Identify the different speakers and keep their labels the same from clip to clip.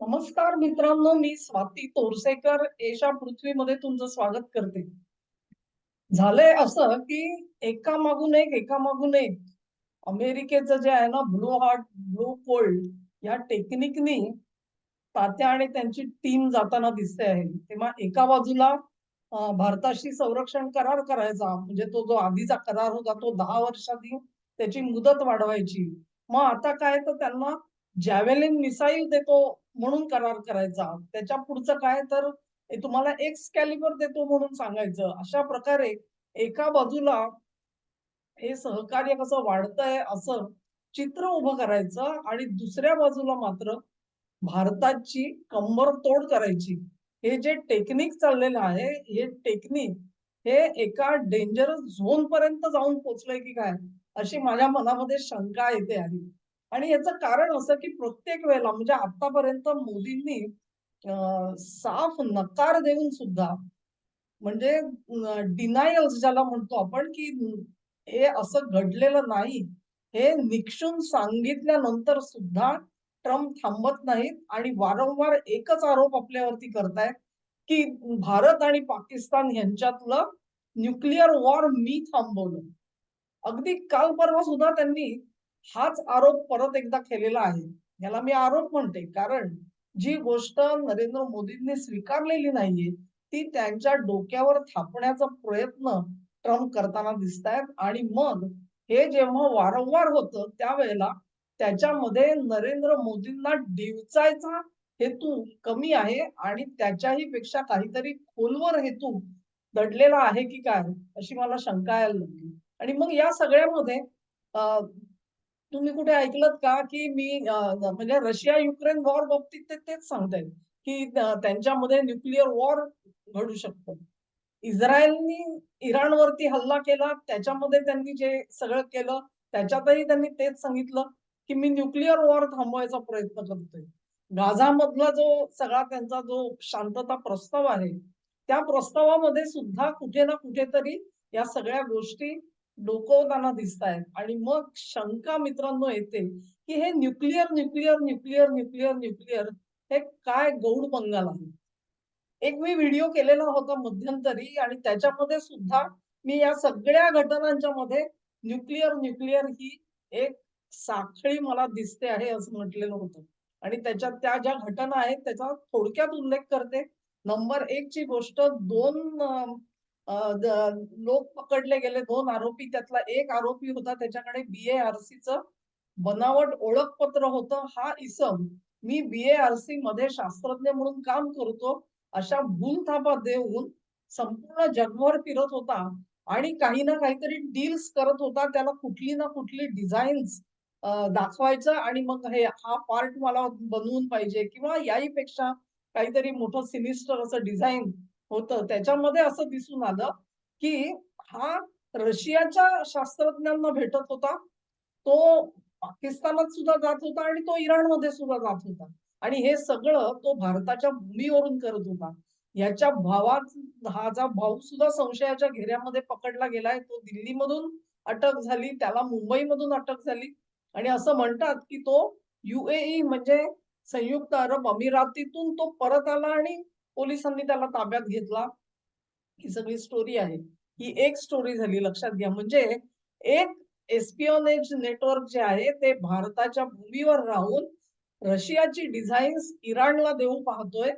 Speaker 1: नमस्कार मित्रांनो मी स्वाती तोरसेकर. एशा पृथ्वीमध्ये तुमचं स्वागत करते. झालंय असं की एका मागून एक एका मागून एक अमेरिकेचं जे आहे ना ब्लू हॉट ब्लू कोल्ड या टेक्निकनी तात्या आणि त्यांची टीम जाताना दिसते आहे. तेव्हा एका बाजूला भारताशी संरक्षण करार करायचा म्हणजे तो जो आधीचा करार होता तो दहा वर्षांनी त्याची मुदत वाढवायची. मग आता काय तर त्यांना जॅव्हेलिन मिसाईल देतो म्हणून करार करायचा त्याच्या पुढचं काय? तर तुम्हाला एक्स कॅलिबर देतो म्हणून सांगायचं. अशा प्रकारे एका बाजूला हे सहकार्य कसं वाढतंय असं चित्र उभं करायचं आणि दुसऱ्या बाजूला मात्र भारताची कंबर तोड करायची. हे जे टेक्निक चाललेलं आहे हे टेक्निक हे एका डेंजरस झोन पर्यंत जाऊन पोहोचलंय की काय? अशी माझ्या मनामध्ये शंका येते आहे आणि याचं कारण असं की प्रत्येक वेळेला म्हणजे आतापर्यंत मोदींनी साफ नकार देऊन सुद्धा म्हणजे डिनायल्स ज्याला म्हणतो आपण की हे असं घडलेलं नाही हे निक्षून सांगितल्यानंतर सुद्धा ट्रम्प थांबत नाहीत आणि वारंवार एकच आरोप आपल्यावरती करतायत की भारत आणि पाकिस्तान यांच्यातलं न्यूक्लिअर वॉर मी थांबवलं. अगदी काल परवा सुद्धा त्यांनी हाच आरोप परत एकदा केलेला आहे. याला मी आरोप म्हणते कारण जी गोष्ट नरेंद्र मोदींनी स्वीकारलेली नाहीये ती त्यांच्या डोक्यावर थापण्याचा प्रयत्न ट्रम्प करताना दिसत आहेत आणि मग हे जेव्हा वारंवार होतं त्यावेळेला त्याच्यामध्ये नरेंद्र मोदींना डिवचायचा हेतू कमी आहे आणि त्याच्याही पेक्षा काहीतरी खोलवर हेतू दडलेला आहे की काय अशी मला शंका यायला लागली. आणि मग या सगळ्यामध्ये तुम्ही कुठे ऐकलत का की मी म्हणजे रशिया युक्रेन वॉर बाबतीत ते तेच सांगतायत की त्यांच्यामध्ये न्यूक्लिअर वॉर घडू शकतो. इस्रायलनी इराणवरती हल्ला केला त्याच्यामध्ये त्यांनी जे सगळं केलं त्याच्यातही त्यांनी तेच सांगितलं की मी न्यूक्लिअर वॉर थांबवायचा प्रयत्न करतोय. गाझामधला जो सगळा त्यांचा जो शांतता प्रस्ताव आहे त्या प्रस्तावामध्ये सुद्धा कुठे ना कुठेतरी या सगळ्या गोष्टी डोकवताना दिसत आहेत आणि मग शंका मित्रांनो येते की हे nuclear nuclear nuclear nuclear nuclear हे काय गौड बंगाल आहे? एक मी व्हिडिओ केलेला होता मध्यंतरी आणि त्याच्यामध्ये सुद्धा मी या सगळ्या घटनांच्या मध्ये न्यूक्लिअर न्यूक्लिअर ही एक साखळी मला दिसते आहे असं म्हटलेलं होतं. आणि त्याच्यात त्या ज्या घटना आहेत त्याचा थोडक्यात उल्लेख करते. नंबर एक ची गोष्ट दोन लोक पकडले गेले. दोन आरोपी त्यातला एक आरोपी होता. त्याच्याकडे BARC च बनावट ओळखपत्र होतं. हा इसम मी BARC मध्ये शास्त्रज्ञ म्हणून काम करतो. अशा भूलथापा देऊन संपूर्ण जगभर फिरत होता आणि काही ना काहीतरी डील्स करत होता. त्याला कुठली ना कुठली डिझाईन्स दाखवायचं आणि मग हे हा पार्ट मला बनवून पाहिजे किंवा याही पेक्षा काहीतरी मोठं सिनिस्टर असं डिझाईन होतं. त्याच्यामध्ये असं दिसून आलं की हा रशियाच्या शास्त्रज्ञांना भेटत होता. तो पाकिस्तानात सुद्धा जात होता आणि तो इराणमध्ये सुद्धा जात होता. आणि हे सगळं तो भारताच्या भूमीवरून करत होता. याच्या भावात हा जा भाऊ सुद्धा संशयाच्या घेऱ्यामध्ये पकडला गेलाय. तो दिल्लीमधून अटक झाली त्याला मुंबईमधून अटक झाली. आणि असं म्हणतात की तो युएई म्हणजे संयुक्त अरब अमिरातीतून तो परत आला आणि पोलिसांनी त्याला ताब्यात घेतला. ही सगळी स्टोरी आहे. ही एक स्टोरी झाली लक्षात घ्या. म्हणजे एक एस्पिओनेज नेटवर्क जे आहे ते भारताच्या भूमीवर राहून रशियाची डिझाईन्स इराणला देऊ पाहतोय.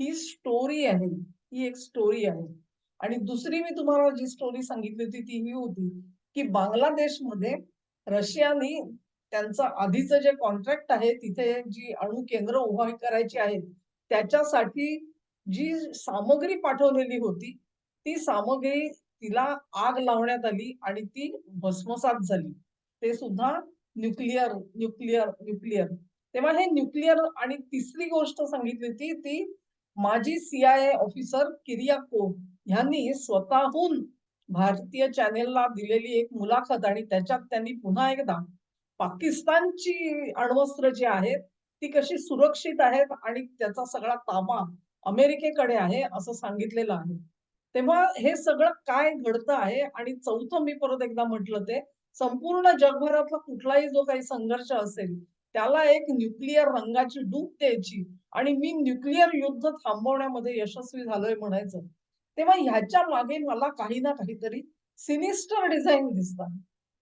Speaker 1: ही स्टोरी आहे. ही एक स्टोरी आहे. आणि दुसरी मी तुम्हाला जी स्टोरी सांगितली होती ती ही होती की बांगलादेशमध्ये रशियाने त्यांचं आधीचं जे कॉन्ट्रॅक्ट आहे तिथे जी अणु केंद्र उभा करायची आहेत त्याच्यासाठी जी सामग्री पाठवलेली होती ती सामग्री तिला आग लावण्यात आली आणि ती भस्मसात झाली. ते सुद्धा न्यूक्लिअर न्यूक्लिअर न्यूक्लिअर. तेव्हा हे न्यूक्लिअर आणि तिसरी गोष्ट सांगितली होती ती माजी सीआयए ऑफिसर किरियाको ह्यांनी स्वतःहून भारतीय चॅनेलला दिलेली एक मुलाखत आणि त्याच्यात त्यांनी पुन्हा एकदा पाकिस्तानची अण्वस्त्र जी आहेत ती कशी सुरक्षित आहेत आणि त्याचा सगळा ताबा अमेरिकेकडे आहे असं सांगितलेलं आहे. तेव्हा हे सगळं काय घडतं आहे आणि चौथं मी परत एकदा म्हटलं ते संपूर्ण जगभरातला कुठलाही जो काही संघर्ष असेल त्याला एक न्यूक्लिअर रंगाची डूब द्यायची आणि मी न्यूक्लिअर युद्ध थांबवण्यामध्ये यशस्वी झालोय म्हणायचं. तेव्हा ह्याच्या मागे मला काही ना काहीतरी सिनिस्टर डिझाईन दिसत आहे.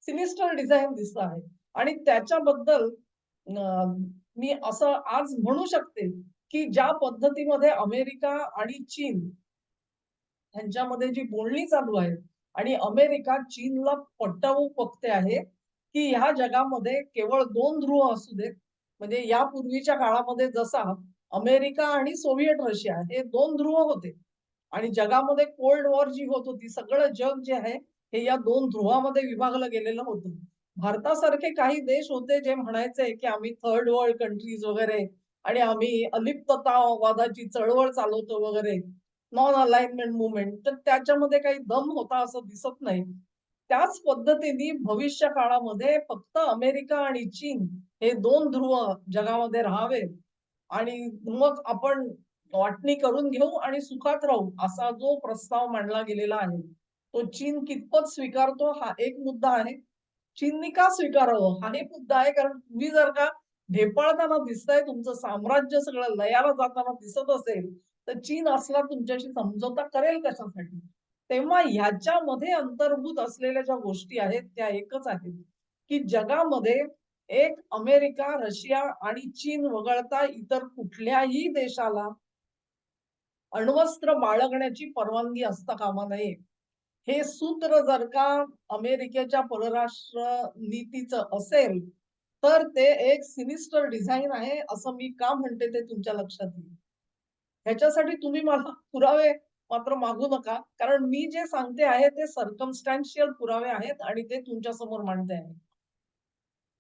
Speaker 1: सिनिस्टर डिझाईन दिसत आहे. आणि त्याच्याबद्दल मी असं आज म्हणू शकते की ज्या पद्धतीमध्ये अमेरिका आणि चीन यांच्यामध्ये जी बोलणी चालू आहे आणि अमेरिका चीनला पटवू बघते आहे की ह्या जगामध्ये केवळ दोन ध्रुव असू देत म्हणजे यापूर्वीच्या काळामध्ये जसा अमेरिका आणि सोव्हिएट रशिया हे दोन ध्रुव होते आणि जगामध्ये कोल्ड वॉर जी होत होती सगळं जग जे आहे हे या दोन ध्रुवामध्ये विभागलं गेलेलं होतं. भारतासारखे काही देश होते जे म्हणायचे की आम्ही थर्ड वर्ल्ड कंट्रीज वगैरे आणि आम्ही अलिप्ततावादाची चळवळ चालवतो वगैरे नॉन अलाइनमेंट मुवमेंट तर त्याच्यामध्ये काही दम होता असं दिसत नाही. त्याच पद्धतीने भविष्य काळामध्ये फक्त अमेरिका आणि चीन हे दोन ध्रुव जगामध्ये राहावे आणि मग आपण वाटणी करून घेऊ आणि सुखात राहू असा जो प्रस्ताव मांडला गेलेला आहे. तो चीन कितपत स्वीकारतो हा एक मुद्दा आहे. चीनने का स्वीकारावं? हा एक मुद्दा आहे कारण तुम्ही जर का ढेपाळताना दिसतंय तुमचं साम्राज्य सगळं लयाला जाताना दिसत असेल तर चीन असला तुमच्याशी समझोता करेल कशासाठी? तेव्हा ह्याच्यामध्ये अंतर्भूत असलेल्या ज्या गोष्टी आहेत त्या एकच आहेत की जगामध्ये एक अमेरिका रशिया आणि चीन वगळता इतर कुठल्याही देशाला अण्वस्त्र बाळगण्याची परवानगी असता कामा नये हे सूत्र जर का अमेरिकेच्या परराष्ट्र नीतीचं असेल तर ते एक सिनिस्टर डिझाईन आहे असं मी का म्हणते ते तुमच्या लक्षात येईल. ह्याच्यासाठी तुम्ही मला पुरावे मात्र मागू नका कारण मी जे सांगते आहे ते सर्कमस्टॅन्शियल पुरावे आहेत आणि ते तुमच्यासमोर मांडते आहे.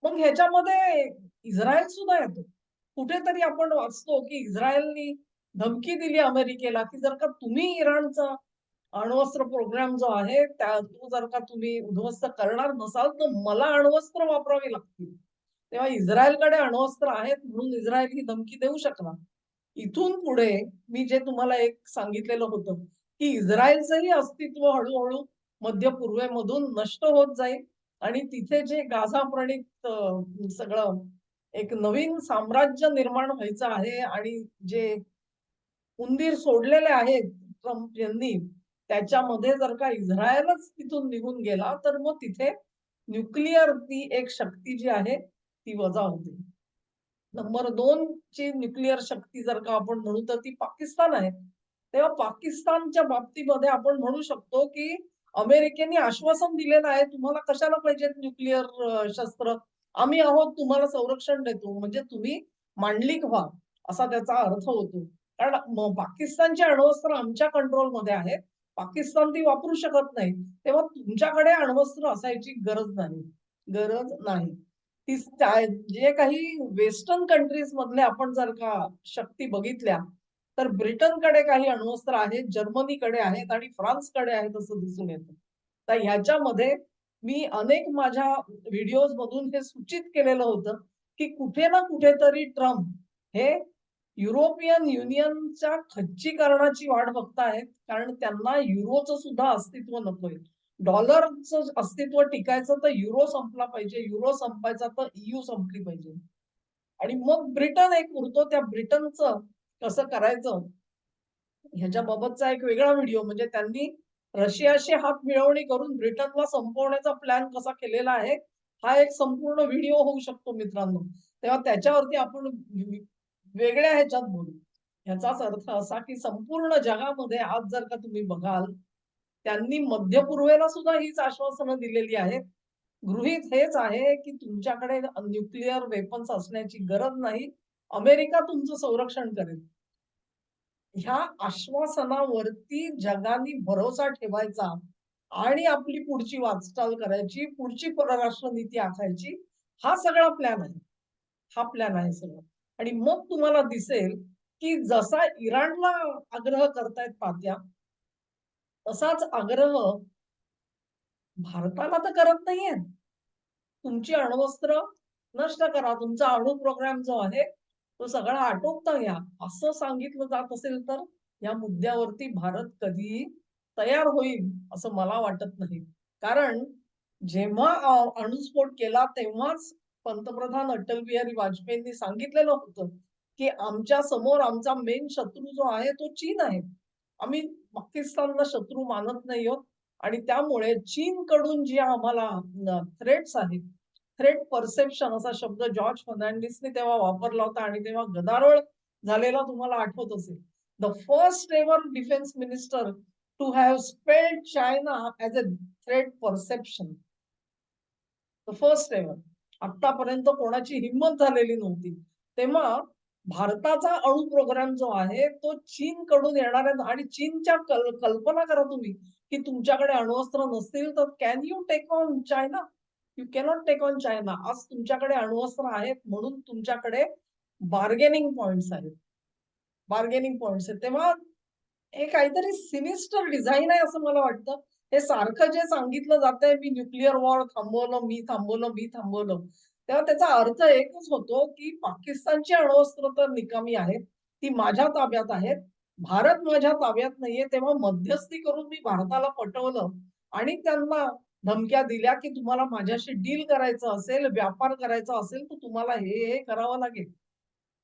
Speaker 1: मग ह्याच्यामध्ये इस्रायल सुद्धा येतो. कुठेतरी आपण वाचतो की इस्रायलनी धमकी दिली अमेरिकेला की जर का तुम्ही इराणचा अण्वस्त्र प्रोग्राम जो आहे त्या तो जर का तुम्ही उद्ध्वस्त करणार नसाल तर मला अण्वस्त्र वापरावी लागतील. तेव्हा इस्रायलकडे अण्वस्त्र आहेत म्हणून इस्रायल ही धमकी देऊ शकणार. इथून पुढे मी जे तुम्हाला एक सांगितलेलं होतं की इस्रायलचंही अस्तित्व हळूहळू मध्य पूर्वेमधून नष्ट होत जाईल आणि तिथे जे गाझा प्रणित सगळं एक नवीन साम्राज्य निर्माण व्हायचं आहे आणि जे उंदीर सोडलेले आहेत ट्रम्प यांनी त्याच्यामध्ये जर का इस्रायलच तिथून निघून गेला तर मग तिथे न्यूक्लिअर ती एक शक्ती जी आहे ती वजा होते. नंबर दोन ची न्यूक्लिअर शक्ती जर का आपण म्हणू तर ती पाकिस्तान आहे. तेव्हा पाकिस्तानच्या बाबतीमध्ये आपण म्हणू शकतो की अमेरिकेने आश्वासन दिलेलं आहे तुम्हाला कशाला पाहिजे न्यूक्लिअर शस्त्र? आम्ही आहोत तुम्हाला संरक्षण देतो. म्हणजे तुम्ही मांडलिक व्हा असा त्याचा अर्थ होतो. कारण पाकिस्तानचे अण्वस्त्र आमच्या कंट्रोलमध्ये आहेत पाकिस्तान ती वापरू शकत नाही. तेव्हा तुमच्याकडे अण्वस्त्र असायची गरज नाही. गरज नाही. जे काही वेस्टर्न कंट्रीज मधले आपण जर का शक्ती बघितल्या तर ब्रिटनकडे काही अण्वस्त्र आहेत जर्मनीकडे आहेत आणि फ्रान्सकडे आहेत असं दिसून येतं. तर ह्याच्यामध्ये मी अनेक माझ्या व्हिडिओज मधून हे सूचित केलेलं होतं की कुठे ना कुठेतरी ट्रम्प हे युरोपियन युनियनच्या खच्चीकरणाची वाट बघतायत कारण त्यांना युरोचं सुद्धा अस्तित्व नकोय. डॉलरचं अस्तित्व टिकायचं तर युरो संपला पाहिजे युरो संपायचा तर ईयू संपली पाहिजे. आणि मग ब्रिटन एक उरतो त्या ब्रिटनचं कसं करायचं? ह्याच्याबाबतचा एक वेगळा व्हिडिओ म्हणजे त्यांनी रशियाशी हात मिळवणी करून ब्रिटनला संपवण्याचा प्लॅन कसा केलेला आहे हा एक संपूर्ण व्हिडिओ होऊ शकतो मित्रांनो. तेव्हा त्याच्यावरती आपण वेगळ्या ह्याच्यात बोलू. ह्याचाच अर्थ असा की संपूर्ण जगामध्ये आज जर का तुम्ही बघाल त्यांनी मध्य पूर्वेला सुद्धा हीच आश्वासनं दिलेली आहेत. गृहित हेच आहे की तुमच्याकडे न्यूक्लिअर वेपन्स असण्याची गरज नाही. अमेरिका तुमचं संरक्षण करेल. ह्या आश्वासनावरती जगाने भरोसा ठेवायचा आणि आपली पुढची वाटचाल करायची पुढची परराष्ट्र नीती आखायची हा सगळा प्लॅन आहे. हा प्लॅन आहे सगळं. आणि मग तुम्हाला दिसेल की जसा इराणला आग्रह करतायत पात्या असाच आग्रह भारताला तर करत नाहीये तुमची अण्वस्त्र नष्ट करा. तुमचा अणु प्रोग्राम जो आहे तो सगळा आटोपता घ्या. असं सांगितलं जात असेल तर या मुद्द्यावरती भारत कधीही तयार होईल असं मला वाटत नाही. कारण जेव्हा अणुस्फोट केला तेव्हाच पंतप्रधान अटल बिहारी वाजपेयींनी सांगितलेलं होतं की आमच्यासमोर आमचा मेन शत्रू जो आहे तो चीन आहे. आम्ही पाकिस्तानला शत्रू मानत नाही आहोत. आणि त्यामुळे चीनकडून जे आम्हाला थ्रेट्स आहेत थ्रेट परसेप्शन असा शब्द जॉर्ज फर्नांडिसने तेव्हा वापरला होता आणि तेव्हा गदारोळ झालेला तुम्हाला आठवत असेल. The first ever defence minister to have spelled China as a threat perception the first ever आतापर्यंत कोणाची हिंमत झालेली नव्हती. तेव्हा भारताचा अणु प्रोग्राम जो आहे तो चीन कडून येणाऱ्या आणि चीनच्या कल कल्पना करा तुम्ही की तुमच्याकडे अणुअस्त्र नसतील तर can you take on China you cannot take on China आज तुमच्याकडे अणुअस्त्र आहेत म्हणून तुमच्याकडे बार्गेनिंग पॉइंट्स आहेत. बार्गेनिंग पॉइंट्स आहेत. तेव्हा हे काहीतरी सिनिस्टर डिझाईन आहे असं मला वाटतं. हे सारखं जे सांगितलं जात आहे मी न्यूक्लिअर वॉर थांबवलं मी थांबवलं मी थांबवलं. तेव्हा त्याचा अर्थ एकच होतो की पाकिस्तानची अण्वस्त्र तर निकामी आहेत ती माझ्या ताब्यात आहेत भारत माझ्या ताब्यात नाहीये तेव्हा मध्यस्थी करून मी भारताला पटवलं आणि त्यांना धमक्या दिल्या की तुम्हाला माझ्याशी डील करायचं असेल व्यापार करायचा असेल तर तुम्हाला हे हे करावं लागेल.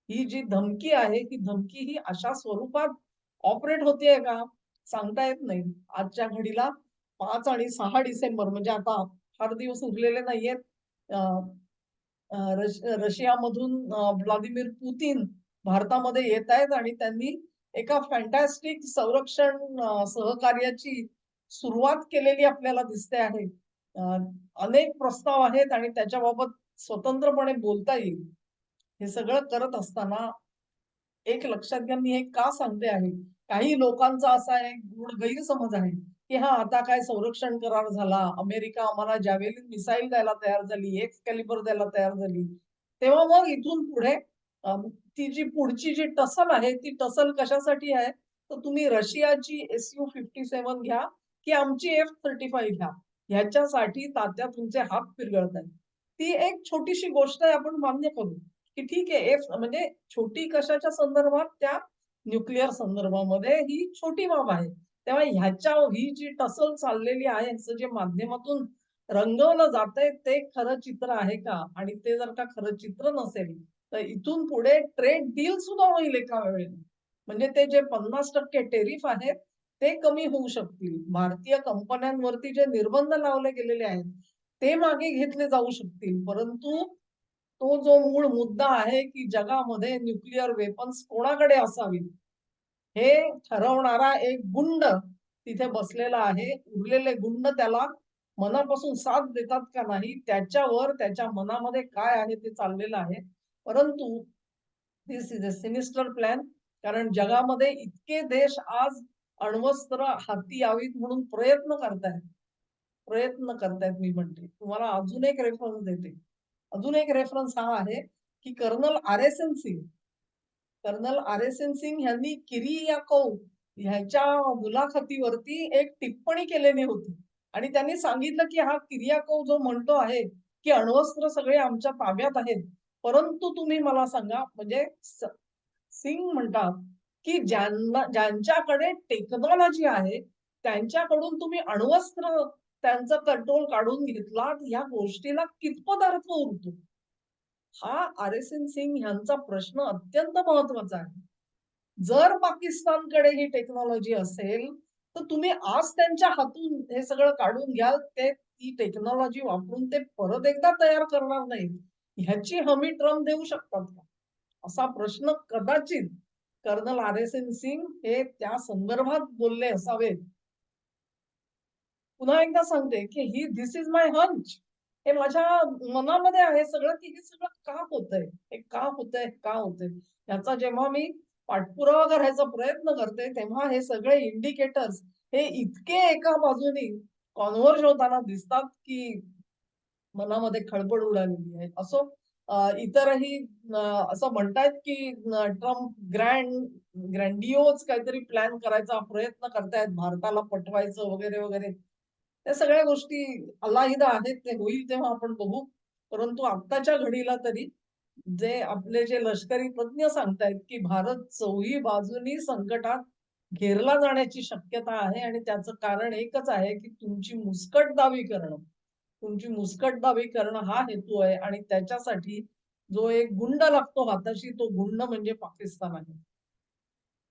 Speaker 1: ही जी धमकी आहे ही धमकी ही अशा स्वरूपात ऑपरेट होतीये का? सांगता येत नाही. आजच्या घडीला पाच आणि सहा डिसेंबर म्हणजे आता फार दिवस उरलेले नाहीयेत रशियामधून व्लादिमीर पुतीन भारतामध्ये येत आहेत आणि त्यांनी एका फॅन्टॅस्टिक संरक्षण सहकार्याची सुरुवात केलेली आपल्याला दिसते आहे. अनेक प्रस्ताव आहेत आणि त्याच्याबाबत स्वतंत्रपणे बोलता येईल. हे सगळं करत असताना एक लक्षात घ्या मी हे का सांगते आहे? काही लोकांचा असा एक गुढ गैरसमज आहे. की हा आता काय संरक्षण करार झाला? अमेरिका आम्हाला ज्यावेळी मिसाईल द्यायला तयार झाली एक्स कॅलिबर द्यायला तयार झाली तेव्हा मग इथून पुढे ती जी पुढची जी टसल आहे ती टसल कशासाठी आहे? तर तुम्ही रशियाची एस यू फिफ्टी सेव्हन घ्या की आमची एफ थर्टी फाईव्ह घ्या. ह्याच्यासाठी तात्या तुमचे हात फिरगळत आहेत. ती एक छोटीशी गोष्ट आहे आपण मान्य करू की ठीक आहे एफ म्हणजे छोटी कशाच्या संदर्भात? त्या न्यूक्लिअर संदर्भामध्ये ही छोटी बाब आहे. तेव्हा ह्याच्या ही जी टसल चाललेली आहे जे माध्यमातून रंगवलं जात आहे ते खरं चित्र आहे का? आणि ते जर का खरं चित्र नसेल तर इथून पुढे ट्रेड डील सुद्धा होईल एका वेळेला. म्हणजे ते जे पन्नास टक्के टेरिफ आहेत ते कमी होऊ शकतील. भारतीय कंपन्यांवरती जे निर्बंध लावले गेलेले आहेत ते मागे घेतले जाऊ शकतील. परंतु तो जो मूळ मुद्दा आहे की जगामध्ये न्यूक्लिअर वेपन्स कोणाकडे असावी हे ठरवणारा एक गुंड तिथे बसलेला आहे. उरलेले गुंड त्याला मनापासून साथ देतात का नाही त्याच्यावर त्याच्या मनामध्ये काय आहे ते चाललेलं आहे. परंतु this is a sinister plan कारण जगामध्ये इतके देश आज अण्वस्त्र हाती यावीत म्हणून प्रयत्न करतायत. प्रयत्न करतायत मी म्हणते. तुम्हाला अजून एक रेफरन्स देते. अजून एक रेफरन्स हा आहे की colonel R S N Singh colonel R S N Singh यांनी कौ ह्याच्या मुलाखतीवरती एक टिप्पणी केलेली होती. आणि त्यांनी सांगितलं की हा किरियाको जो म्हणतो आहे की अण्वस्त्र सगळे आमच्या ताब्यात आहेत. परंतु तुम्ही मला सांगा म्हणजे सिंग म्हणतात की ज्यांना ज्यांच्याकडे टेक्नॉलॉजी आहे त्यांच्याकडून तुम्ही अण्वस्त्र त्यांचा कंट्रोल काढून घेतलात या गोष्टीला कितपत अर्थ उरतो? हा आर एस एन सिंग यांचा प्रश्न अत्यंत महत्त्वाचा आहे. जर पाकिस्तानकडे ही टेक्नॉलॉजी असेल तर तुम्ही आज त्यांच्या हातून हे सगळं काढून घ्याल ते ती टेक्नॉलॉजी वापरून ते परत एकदा तयार करणार नाही ह्याची हमी ट्रम्प देऊ शकतात का? असा प्रश्न कदाचित colonel R S N Singh हे त्या संदर्भात बोलले असावेत. पुन्हा एकदा सांगते की ही दिस इज माय हंच हे माझ्या मनामध्ये आहे सगळं की हे सगळं का होतंय? हे का होतंय? का होतंय? याचा जेव्हा मी पाठपुरावा करायचा प्रयत्न करते तेव्हा हे सगळे इंडिकेटर्स हे इतके एका बाजूनी कॉन्व्हर्ज होताना दिसतात की मनामध्ये खळबळ उडालेली आहे. असो इतरही असं म्हणतायत की ट्रम्प ग्रँड ग्रँडिओज काहीतरी प्लॅन करायचा प्रयत्न करतायत भारताला पटवायचं वगैरे वगैरे. त्या सगळ्या गोष्टी अल्लाहिदा आहेत ते होईल तेव्हा आपण बघू. परंतु आत्ताच्या घडीला तरी जे आपले जे लष्करी तज्ज्ञ सांगतायत की भारत चौही बाजूनी संकटात घेरला जाण्याची शक्यता आहे आणि त्याचं कारण एकच आहे की तुमची मुस्कट दावी करणं. तुमची मुस्कटदाबी करणं हा हेतू आहे आणि त्याच्यासाठी जो एक गुंड लागतो हाताशी तो गुंड म्हणजे पाकिस्तान आहे.